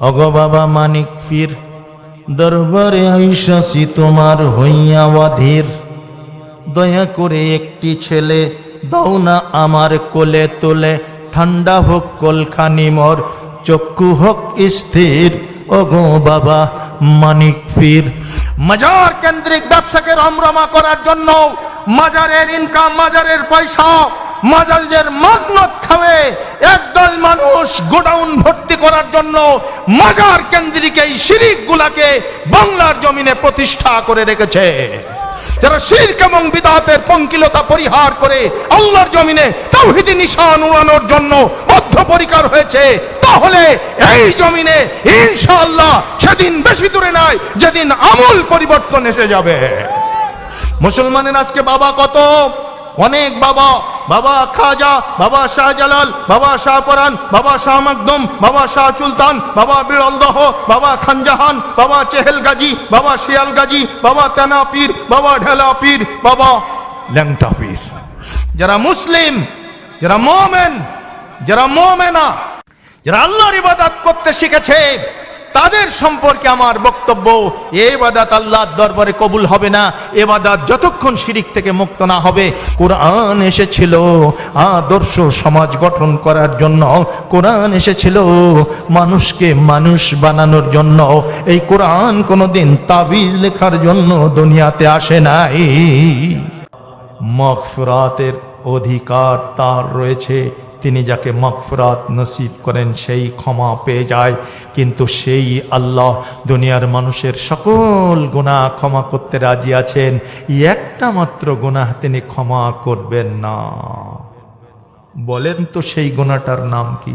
অগ বাবা মানিক ফির দরবারে আইসাছি তোমার হইয়া অধীর দয়া করে একটি ছেলে দাও না আমার কোলে তোলে, ঠান্ডা হোক কলখানি মোর, চক্ষু হোক স্থির। ওগো বাবা মানিক ফির মাজার কেন্দ্রিক ব্যবসাকে রমরমা করার জন্য মাজারের ইনকাম মাজারের পয়সা মাজারের মাগনত খাবে। একদল মানুষ গোডাউন ভর্তি করার জন্য মাজার কেন্দ্রিক এই শিরিক গুলাকে বাংলার জমিনে প্রতিষ্ঠা করে রেখেছে। যারা শিরক এবং বিদাতের পঙ্কিলতা পরিহার করে আল্লাহর জমিনে তাওহীদি নিশান উড়ানোর জন্য বদ্ধপরিকার হয়েছে, তাহলে এই জমিনে ইনশাআল্লাহ সেদিন বেশি দূরে নয় যেদিন আমূল পরিবর্তন এসে যাবে। মুসলমানের আজকে বাবা কত? অনেক বাবা বাবা খাজা, বাবা শাহজালাল, বাবা শাহপরান বাবা শাহ মকদুম বাবা শাহ সুলতান বাবা বিরলদহ, বাবা খানজাহান, বাবা চেহেল গাজী বাবা শিয়াল গাজী বাবা তেনা পীর বাবা ঢেলা পীর বাবা ল্যাংটা পীর যারা মুসলিম, যারা মোমেন, যারা মোমেনা, যারা আল্লাহর ইবাদত করতে শিখেছে তাদের সম্পর্কে আমার বক্তব্য, এ বাদাত আল্লাহর দরবারে কবুল হবে না, এ বাদাত যতক্ষণ শিরিক থেকে মুক্ত না হবে। কোরআন এসেছিল আদর্শ সমাজ গঠন করার জন্য। কোরআন এসেছিল মানুষকে মানুষ বানানোর জন্য। এই কোরআন কোনোদিন তাবিজ লেখার জন্য দুনিয়াতে আসে নাই। মগফরাতের অধিকার তার রয়েছে। তিনি যাকে মগফরাত নসিব করেন, সেই ক্ষমা পেয়ে যায়। কিন্তু সেই আল্লাহ দুনিয়ার মানুষের সকল গুনাহ ক্ষমা করতে রাজি আছেন। একটা মাত্র গুনাহ তিনি ক্ষমা করবেন না। বলেন তো সেই গুনাহটার নাম কি?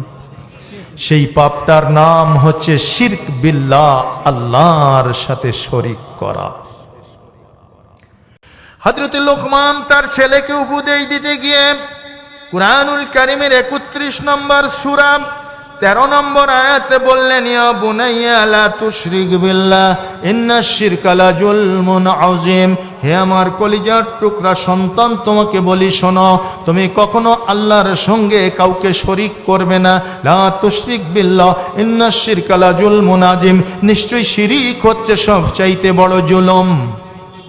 সেই পাপটার নাম হচ্ছে শিরক বিল্লাহ, আল্লাহর সাথে শরিক করা। হজরত লোকমান তার ছেলেকে উপদেশ দিতে গিয়ে কুরআনুল কারিমের একত্রিশ নম্বর সুরাম তেরো নম্বর আয়াতে বললেন, ইয়া বুনাইয়া, লা তুশরিক বিল্লাহ, ইন্না শিরকা লা জুলমুন আযীম। হে আমার কলিজার টুকরা সন্তান, তোমাকে বলি শোনো, তুমি কখনো আল্লাহর সঙ্গে কাউকে শরিক করবে না। লা তুশরিক বিল্লাহ, ইন্না শিরকা লা জুলমুন আযীম। নিশ্চয়ই শিরিক হচ্ছে সব চাইতে বড় জুলুম।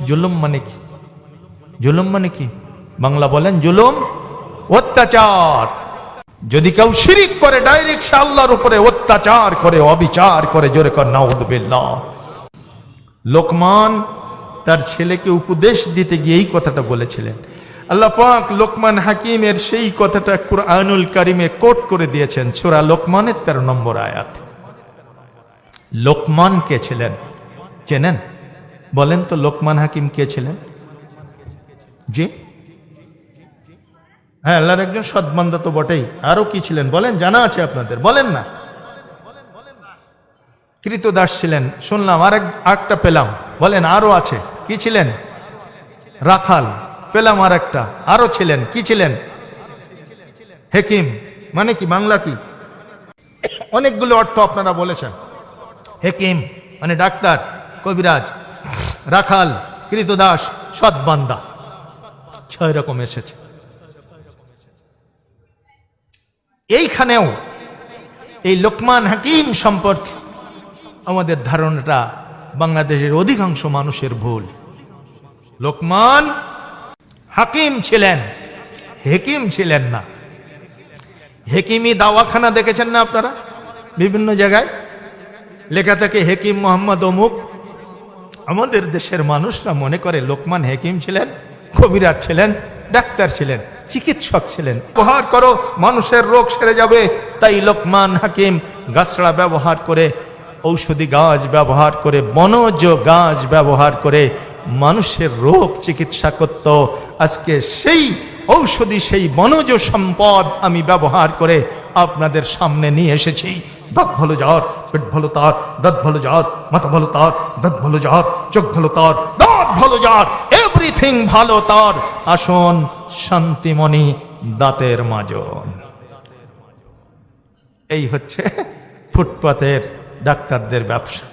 জুলুম মানে কি? জুলুম মানে কি? বাংলা বলেন, জুলুম অত্যাচার। যদি কেউ শিরিক করে ডাইরেক্ট সে আল্লাহর উপরে অত্যাচার করে, অবিচার করে, জোরে কর নাউদুবিল্লাহ লোকমান তার ছেলেকে উপদেশ দিতে গিয়ে এই কথাটা বলেছিলেন। আল্লাহ পাক লোকমান হাকিমের সেই কথাটা কুরআনুল কারিমে কোট করে দিয়েছেন, সূরা লোকমানের তেরো নম্বর আয়াত। লোকমান কে ছিলেন? চেনেন? বলেন তো, লোকমান হাকিম কে ছিলেন? জি? হ্যাঁ আল্লাহর একজন সৎবান্দা তো বটেই। আরও কি ছিলেন? বলেন, জানা আছে আপনাদের। বলেন না। কৃত দাস ছিলেন। শুনলাম আর একটা পেলাম। বলেন আরও আছে। কি ছিলেন? রাখাল। পেলাম আর একটা আরও ছিলেন। কি ছিলেন? হেকিম। মানে কি, বাংলা কি? অনেকগুলো অর্থ আপনারা বলেছেন। হেকিম মানে ডাক্তার, কবিরাজ, রাখাল, কৃতদাস সৎবান্দা ছয় রকম এসেছে। এইখানেও এই লোকমান হাকিম সম্পর্কে আমাদের ধারণাটা বাংলাদেশের অধিকাংশ মানুষের ভুল। লোকমান হাকিম ছিলেন, হেকিম ছিলেন না। হেকিমি দাওয়াখানা দেখেছেন না আপনারা? বিভিন্ন জায়গায়। লেখা থাকে, হেকিম মোহাম্মদ অমুক। আমাদের দেশের মানুষরা মনে করে লোকমান হেকিম ছিলেন, কবিরাজ ছিলেন, ডাক্তার ছিলেন। চিকিৎসক ছিলেন। ব্যবহার করো মানুষের রোগ সেরে যাবে। তাই লোকমান হাকিম গাছড়া ব্যবহার করে ঔষধি গাছ ব্যবহার করে বনজ গাছ ব্যবহার করে মানুষের রোগ চিকিৎসা করত। আজকে সেই ঔষধি সেই বনজ সম্পদ আমি ব্যবহার করে আপনাদের সামনে নিয়ে এসেছি। দাঁত ভালো যার পেট ভালো তার দাঁত ভালো যার মাথা ভালো তার দাঁত ভালো যার চোখ ভালো তার দাঁত ভালো যার এভরিথিং ভালো তার। আসন শান্তিমণি দাঁতের মাজন। এই হচ্ছে ফুটপাতের ডাক্তারদের ব্যবসা।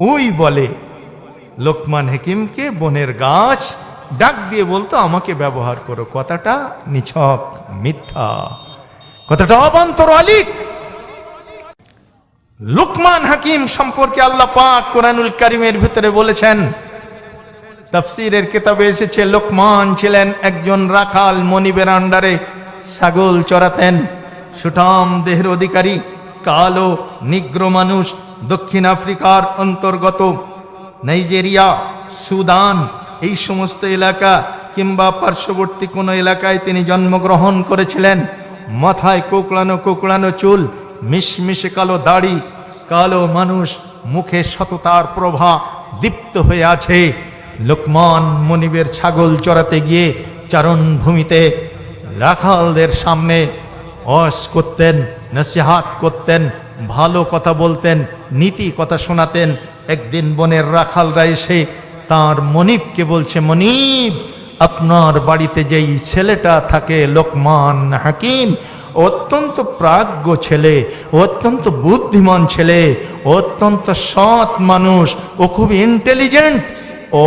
ওই বলে, লোকমান হেকিমকে বনের গাছ ডাক দিয়ে বলতো, আমাকে ব্যবহার করো। কথাটা নিছক মিথ্যা। কথাটা অবান্তর আলিক লুকমান হাকিম সম্পর্কে আল্লাহ পাক কোরআনুল কারিমের ভিতরে বলেছেন তাফসিরের কিতাবে এসেছে, লোকমান ছিলেন একজন রাখাল মনিবের আন্ডারে ছাগল চড়াতেন। সুঠাম দেহের অধিকারী, কালো, নিগ্র মানুষ, দক্ষিণ আফ্রিকার অন্তর্গত, নাইজেরিয়া, সুদান, এই সমস্ত এলাকা কিংবা পার্শ্ববর্তী কোনো এলাকায় তিনি জন্মগ্রহণ করেছিলেন। মাথায় কোকড়ানো কোকড়ানো চুল, মিশমিশে কালো দাড়ি, কালো মানুষ, মুখে সততার প্রভা দীপ্ত হয়ে আছে। লোকমান মনিবের ছাগল চড়াতে গিয়ে চারণভূমিতে রাখালদের সামনে অস করতেন, নসিহাত করতেন, ভালো কথা বলতেন, নীতি কথা শোনাতেন। একদিন বনের রাখালরা এসে তার মনিবকে বলছে, মনিব, আপনার বাড়িতে যেই ছেলেটা থাকে লোকমান হাকিম অত্যন্ত প্রাজ্ঞ ছেলে অত্যন্ত বুদ্ধিমান ছেলে অত্যন্ত সৎ মানুষ, ও খুব ইন্টেলিজেন্ট ও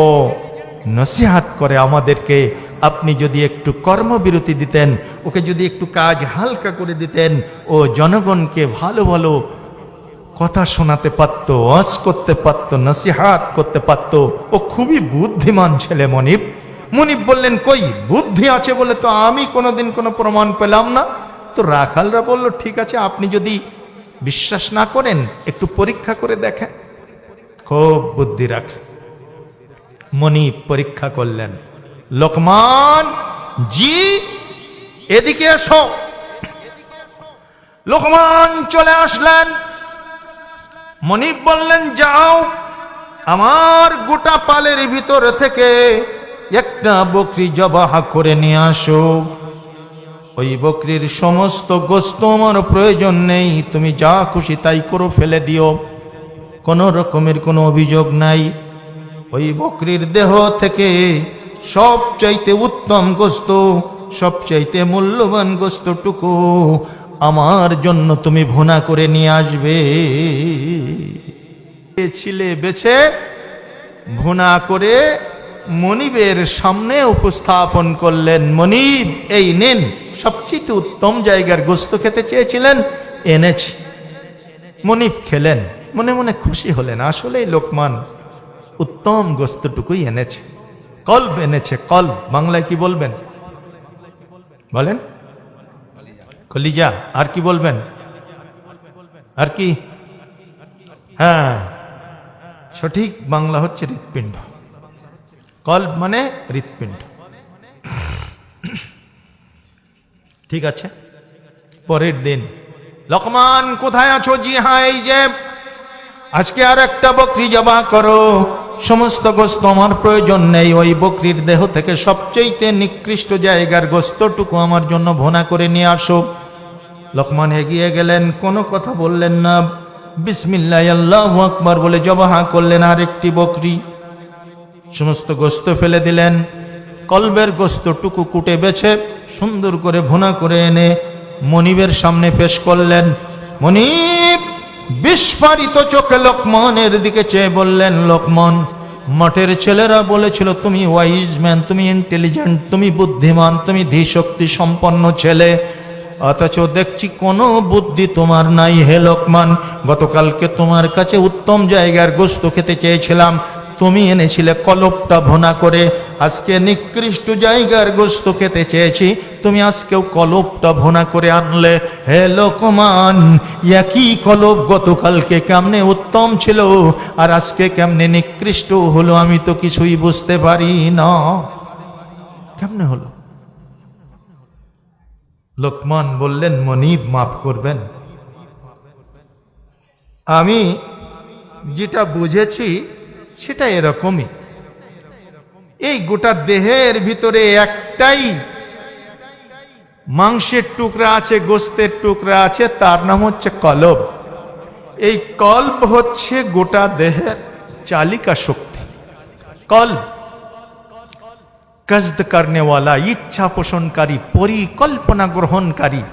নসিহাত করে আমাদেরকে আপনি যদি একটু কর্মবিরতি দিতেন, ওকে যদি একটু কাজ হালকা করে দিতেন, ও জনগণকে ভালো ভালো কথা শোনাতে পারত, ওয়াজ করতে পারত, নসিহাত করতে পারত। ও খুবই বুদ্ধিমান ছেলে মনিব। মনিব বললেন, কই, বুদ্ধি আছে বলে তো আমি কোনোদিন কোনো প্রমাণ পেলাম না। তো রাখালরা বলল, ঠিক আছে, আপনি যদি বিশ্বাস না করেন, একটু পরীক্ষা করে দেখেন। খুব বুদ্ধি রাখে। মনিব পরীক্ষা করলেন। লোকমান, জি, এদিকে এসো। লোকমান চলে আসলেন। মনিব বললেন, যাও, আমার গোটা পালের ভিতর থেকে একটা বকরি জবাহা করে নিয়ে আসো। ওই বকরির সমস্ত গোস্ত আমার প্রয়োজন নেই, তুমি যা খুশি তাই করো ফেলে দিও। কোনো রকমের কোনো অভিযোগ নাই। ওই বকরির দেহ থেকে সব চাইতে উত্তম গোস্ত সব চাইতে মূল্যবান গোস্তটুকু আমার জন্য তুমি ভুনা করে নিয়ে আসবে। ছিলে বেছে ভুনা করে মনিবের সামনে উপস্থাপন করলেন। মনিব, এই নেন সবচেয়ে উত্তম জায়গার গোস্ত খেতে চেয়েছিলেন, এনেছি। মনিব খেলেন, মনে মনে খুশি হলেন। আসলেই লোকমান উত্তম গোস্তটুকুই এনেছে। কল্ব এনেছে, কল্ব। বাংলায় কি বলবেন? বলেন। কলিজা, আর কি বলবেন? আর কি? হ্যাঁ। সঠিক বাংলা হচ্ছে হৃৎপিণ্ড। কল্ব মানে হৃৎপিণ্ড। ঠিক আছে? পরের দিন। লকমান, কোথায় আছো? জি হ্যাঁ এই যে। আজকে আর একটা বকরি জমা করো। সমস্ত গোস্ত আমার প্রয়োজন নেই, ওই বকরির দেহ থেকে সবচেয়ে নিকৃষ্ট জায়গার গোস্তটুকু আমার জন্য ভোনা করে নিয়ে আসো। লকমান এগিয়ে গেলেন, কোনো কথা বললেন না। বিসমিল্লাহ, আল্লাহ আকবর বলে জবাহা করলেন আর একটি বকরি। সমস্ত গোস্ত ফেলে দিলেন। কলবের গোস্তটুকু কুটে বেছে সুন্দর করে ভুনা করে এনে মনিবের সামনে পেশ করলেন। মনিব! বিস্ফারিত চোখে লোকমনের দিকে চেয়ে বললেন, লোকমন, মঠের ছেলেরা বলেছিল, তুমি ওয়াইজ ম্যান তুমি ইন্টেলিজেন্ট তুমি বুদ্ধিমান, তুমি ধীশক্তি সম্পন্ন ছেলে। অথচ দেখছি কোনো বুদ্ধি তোমার নাই হে লোকমান। গতকালকে তোমার কাছে উত্তম জায়গার গোস্ত খেতে চেয়েছিলাম। তুমি এনেছিলে কলপটা ভোনা করে। আজকে নিকৃষ্ট জায়গার গোস্ত খেতে চেয়েছি। তুমি আজকেও কলপটা ভোনা করে আনলে। হে লোকমান, একই কলপ গতকালকে কেমনে উত্তম ছিল, আর আজকে কেমনে নিকৃষ্ট হলো আমি তো কিছুই বুঝতে পারি না। কেমনে হলো? লোকমান বললেন, মনিব, মাফ করবেন। আমি যেটা বুঝেছি সেটা এরকমই। এই গোটা দেহের ভিতরে একটাই মাংসের টুকরা আছে, গোস্তের টুকরা আছে, তার নাম হচ্ছে কলব। এই কল্ব হচ্ছে গোটা দেহের চালিকা শক্তি। কল্ব কজদ করনেওয়ালা, ইচ্ছা পোষণকারী, পরিকল্পনা গ্রহণকারী।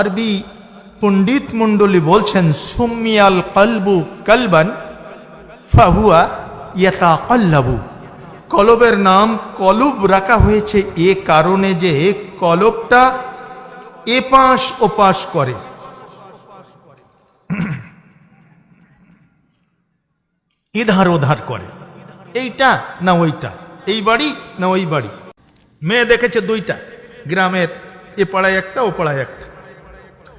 আরবি পণ্ডিত মণ্ডলী বলছেন সুমিয়াল কলবু কলবন ফাহুয়া ইয়তা কল্লাবু কলবের নাম কলব রাখা হয়েছে এ কারণে যে কলবটা এপাশ ওপাশ করে। এধার ওধার করে। এইটা না ওইটা। এই বাড়ি না ওই বাড়ি। মেয়ে দেখেছে দুইটা। গ্রামের এ পাড়ায় একটা, ও পাড়ায় একটা।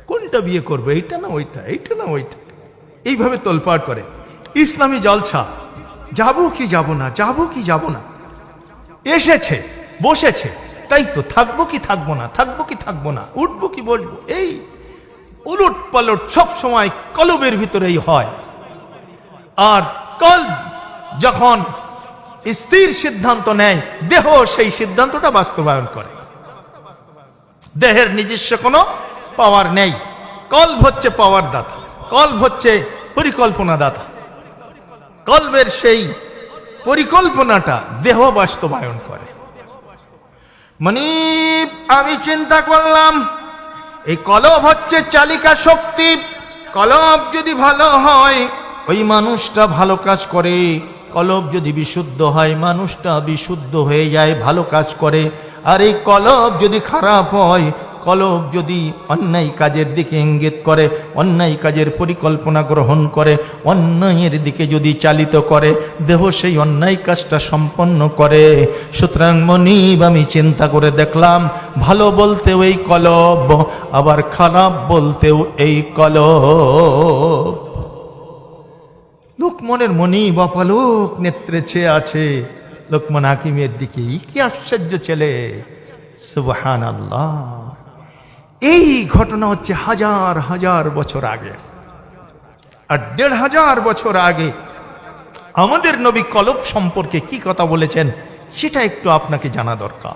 কোনটা বিয়ে করবে? এইটা না ওইটা, এইটা না ওইটা। এইভাবে তোলপাড় করে। ইসলামী জলছা যাব কি যাব না, যাব কি যাব না। এসেছে, বসেছে, তাই তো থাকব কি থাকব না, থাকব কি থাকব না, উঠবো কি বসবো, এই উলট পালট সব সময় কলবের ভিতরেই হয়। আর কল যখন স্থির সিদ্ধান্ত নেয়, দেহ সেই সিদ্ধান্তটা বাস্তবায়ন করে। দেহের নিজস্ব কোনো পাওয়ার নেই। কল্ব হচ্ছে পাওয়ার দাতা কল্ব হচ্ছে পরিকল্পনা দাতা কল্বের সেই পরিকল্পনাটা দেহ বাস্তবায়ন করে। মানে আমি চিন্তা করলাম, এই কলব হচ্ছে চালিকা শক্তি। কলব যদি ভালো হয়, ওই মানুষটা ভালো কাজ করে। কলব যদি বিশুদ্ধ হয়, মানুষটা বিশুদ্ধ হয়ে যায়, ভালো কাজ করে। আর এই কলব যদি খারাপ হয় কলব যদি অন্যায় কাজের দিকে ইঙ্গিত করে, অন্যায় কাজের পরিকল্পনা গ্রহণ করে, অন্যায়ের দিকে যদি চালিত করে, দেহ সেই অন্যায় কাজটা সম্পন্ন করে। সুতরাং মনিব, আমি চিন্তা করে দেখলাম, ভালো বলতেও এই কলব, আবার খারাপ বলতেও এই কলব। লোকমনের মনি বাপালোক নেত্রে চেয়ে আছে। লোকমান হাকিমের দিকে কি আশ্চর্য ছেলে। সুবহান আল্লাহ এই ঘটনা হচ্ছে হাজার হাজার বছর আগে। আর দেড় হাজার বছর আগে আমাদের নবী কলব সম্পর্কে কি কথা বলেছেন, সেটা একটু আপনাকে জানা দরকার।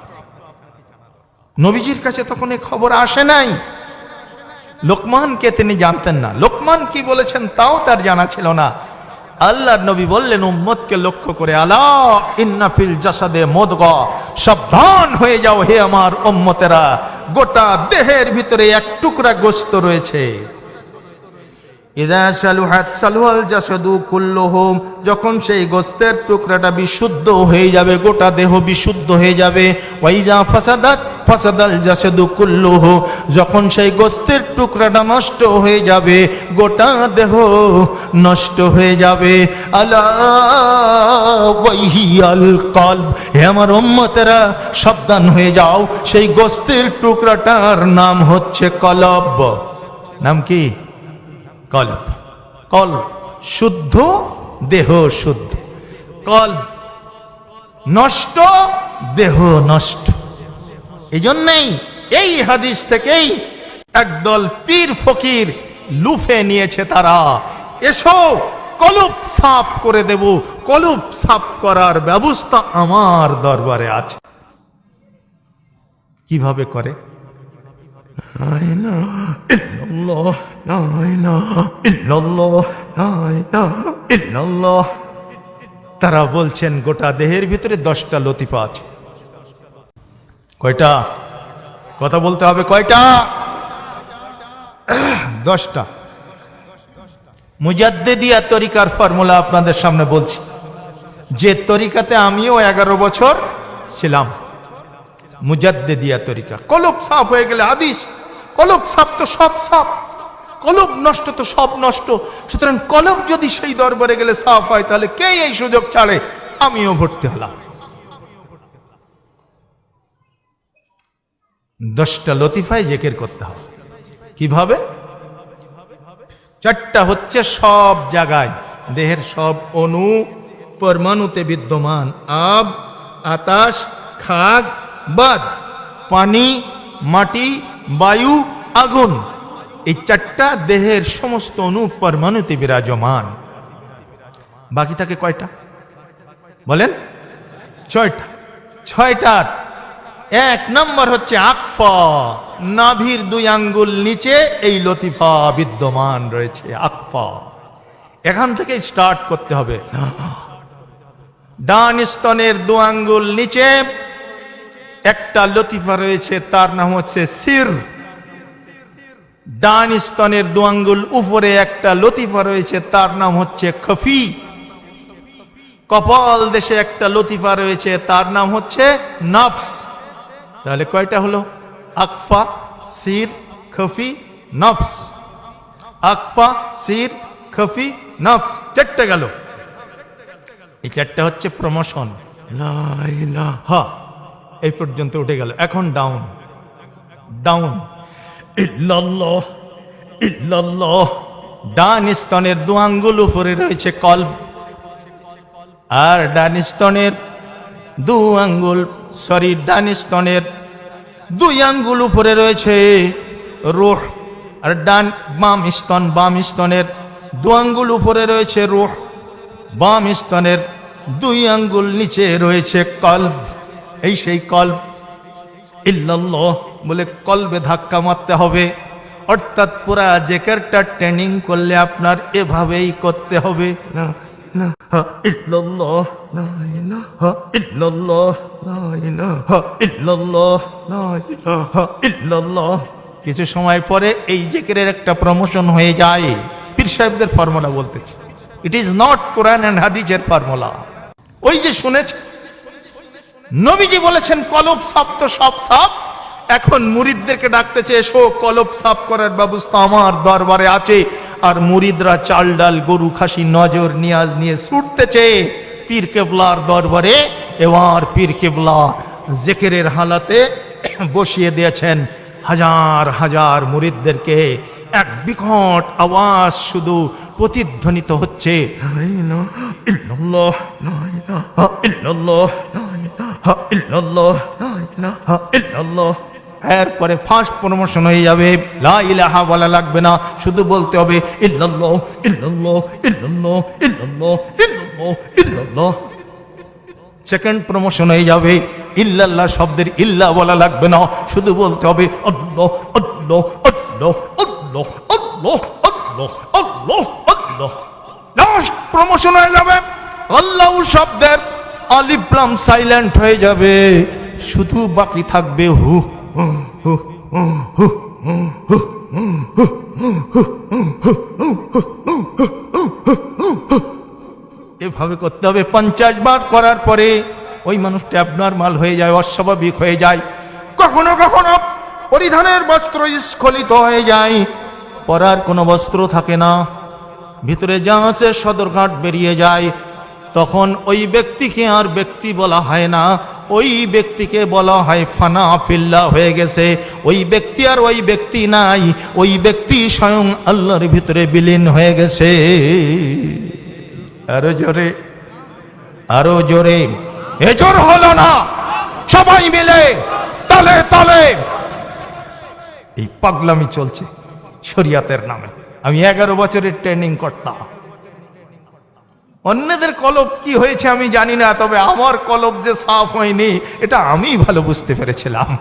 নবীজির কাছে তখন এ খবর আসে নাই। লোকমানকে তিনি জানতেন না। লোকমান কি বলেছেন তাও তার জানা ছিল না। আল্লাহর নবী বললেন, উম্মতকে লক্ষ্য করে আলা ইন্নাফিল জাসাদে মদগ। সাবধান হয়ে যাও হে আমার উম্মতেরা। গোটা দেহের ভিতরে এক টুকরা গোস্ত রয়েছে। যখন সেই গোস্তের টুকরাটা বিশুদ্ধ হয়ে যাবে, গোটা দেহ বিশুদ্ধ হয়ে যাবে। ওয়াইজা ফাসাদাত ফাসাদাল জাসাদু কুল্লুহু, যখন সেই গোস্তের টুকরাটা নষ্ট হয়ে যাবে, গোটা দেহ নষ্ট হয়ে যাবে। আলা ওয়াইহিয়াল কলব, হে আমার উম্মতেরা, সাবধান হয়ে যাও, সেই গোস্তের টুকরাটার নাম হচ্ছে কলব। নাম কি? কল্প কল, শুদ্ধ, দেহ শুদ্ধ। কল, নষ্ট, দেহ নষ্ট। এই জন্যেই এই হাদিস থেকেই একদল পীর ফকির লুফে নিয়েছে তারা। এসো, কলুপ সাফ করে দেব, কলুপ সাফ করার ব্যবস্থা আমার দরবারে আছে। কীভাবে করে? তারা বলছেন, গোটা দেহের ভিতরে দশটা লতিফা আছে। কয়টা? কথা বলতে হবে কয়টা? দশটা। মুজাদ্দেদিয়া তরিকার ফর্মুলা আপনাদের সামনে বলছি। যে তরিকাতে আমিও এগারো বছর ছিলাম। মুজাদ্দেদিয়া তরিকা। কলব সাফ হয়ে গেলে আদিস কলব সাপ তো সব সাপ কলব নষ্ট তো সব নষ্ট। সুতরাং কলব যদি সেই দরবারে গেলে সাফ হয়, তাহলে কে এই সুযোগ ছাড়ে? আমিও ভর্তি হলাম। দশটা লতিফায় জেকের করতে হবে। কীভাবে? চারটা হচ্ছে সব জায়গায়। দেহের সব অণু পরমাণুতে বিদ্যমান। আব আতাস খাগ, বাদ। পানি, মাটি, বায়ু, আগুন। এই চারটা দেহের সমস্ত অণু পরমাণুতে বিরাজমান। বাকি থাকে কয়টা? বলেন? ছয়টা। ছয়টার এক নম্বর হচ্ছে আকফা। নাভির দুই আঙ্গুল নিচে এই লতিফা বিদ্যমান রয়েছে, আকফা। এখান থেকে স্টার্ট করতে হবে। ডান স্তনের দু আঙ্গুল নিচে একটা লতিফা রয়েছে, তার নাম হচ্ছে সির। ডান স্তনের দু আঙ্গুল উপরে একটা লতিফা রয়েছে, তার নাম হচ্ছে খফি। কপাল দেশে একটা লতিফা রয়েছে, তার নাম হচ্ছে নফস। তাহলে কয়টা হলো? আকফা, সির, খফি, নফস। আকফা, সির, খফি, নফস। চারটে গেল। এই চারটা হচ্ছে প্রমোশন এই পর্যন্ত উঠে গেল। এখন ডাউন ডাউন ইল্লাল্লাহ ডান স্তনের দু আঙ্গুল উপরে রয়েছে কল্প আর ডান স্তনের দু আঙ্গুল সরি ডান স্তনের দুই আঙ্গুল উপরে রয়েছে রুহ আর ডান বাম স্তন, বাম স্তনের দু আঙ্গুল উপরে রয়েছে রুহ, বাম স্তনের দুই আঙ্গুল নিচে রয়েছে কল্ব এই সেই কল্ব ইল্লাল্লাহ বলে কলবে ধাক্কা মারতে হবে। অর্থাৎ পুরা জেকেরটা ট্রেনিং করলে আপনার এভাবেই করতে হবে। না না কিছু সময় পরে এই জেকেরের একটা প্রমোশন হয়ে যায়। পীর সাহেবদের ফর্মুলা বলতেছি। It is not Quran and হাদিজের formula ওই যে শুনেছে, নবীজি বলেছেন, কলব সাপ তো সব সাপ। এখন মুরিদদেরকে ডাকতেছে, এসো, কলব সাপ করার ব্যবস্থা আমার দরবারে আছে। আর মুরিদরা চাল ডাল, গরু, খাসি, নজর, নিয়াজ নিয়ে ছুটতেছে। পীর কেবলার দরবারে এবার পীর কেবলা জেকেরের হালাতে বসিয়ে দিয়েছেন। হাজার হাজার মুরিদদেরকে এক বিকট আওয়াজ শুধু প্রতিধ্বনিত হচ্ছে। এরপরে ফার্স্ট প্রমোশন হয়ে যাবে। লা ইলাহা বলা লাগবে না শুধু বলতে হবে ইল্লাল্লাহ ইল্লাল্লাহ ইল্লাল্লাহ ইল্লাল্লাহ ইল্লাল্লাহ। সেকেন্ড প্রমোশন হয়ে যাবে ইল্লাল্লাহ শব্দের ইল্লা বলা লাগবে না শুধু বলতে হবে আল্লাহ আল্লাহ আল্লাহ আল্লাহ আল্লাহ আল্লাহ আল্লাহ আল্লাহ লাস্ট প্রমোশন হয়ে যাবে আল্লাহ শব্দের আলিপ্লাম সাইলেন্ট হয়ে যাবে শুধু বাকি থাকবে হু হু হু হু হু এভাবে করতে হবে। পঞ্চাশ বার করার পরে ওই মানুষটা অ্যাবনর্মাল হয়ে যায়, অস্বাভাবিক হয়ে যায়। কখনো কখনো পরিধানের বস্ত্র স্খলিত হয়ে যায়। পরার কোনো বস্ত্র থাকে না। ভিতরে যা আছে সদরঘাট বেরিয়ে যায়। তখন ওই ব্যক্তিকে আর ব্যক্তি বলা হয় না। ওই ব্যক্তিকে বলা হয় ফানা ফিল্লা হয়ে গেছে। ওই ব্যক্তি আর ওই ব্যক্তি নাই। ওই ব্যক্তি স্বয়ং আল্লাহর ভিতরে বিলীন হয়ে গেছে। আরও জোরে আরও জোরে। এ জোর হলো না। সবাই মিলে তলে তলে। এই পাগলামি চলছে শরিয়াতের নামে। আমি এগারো বছরের ট্রেনিং করতাম অন্যদের কলব কি হয়েছে আমি জানি না, তবে আমার কলব যে সাফ হয়নি, এটা আমি ভালো বুঝতে পেরেছিলাম।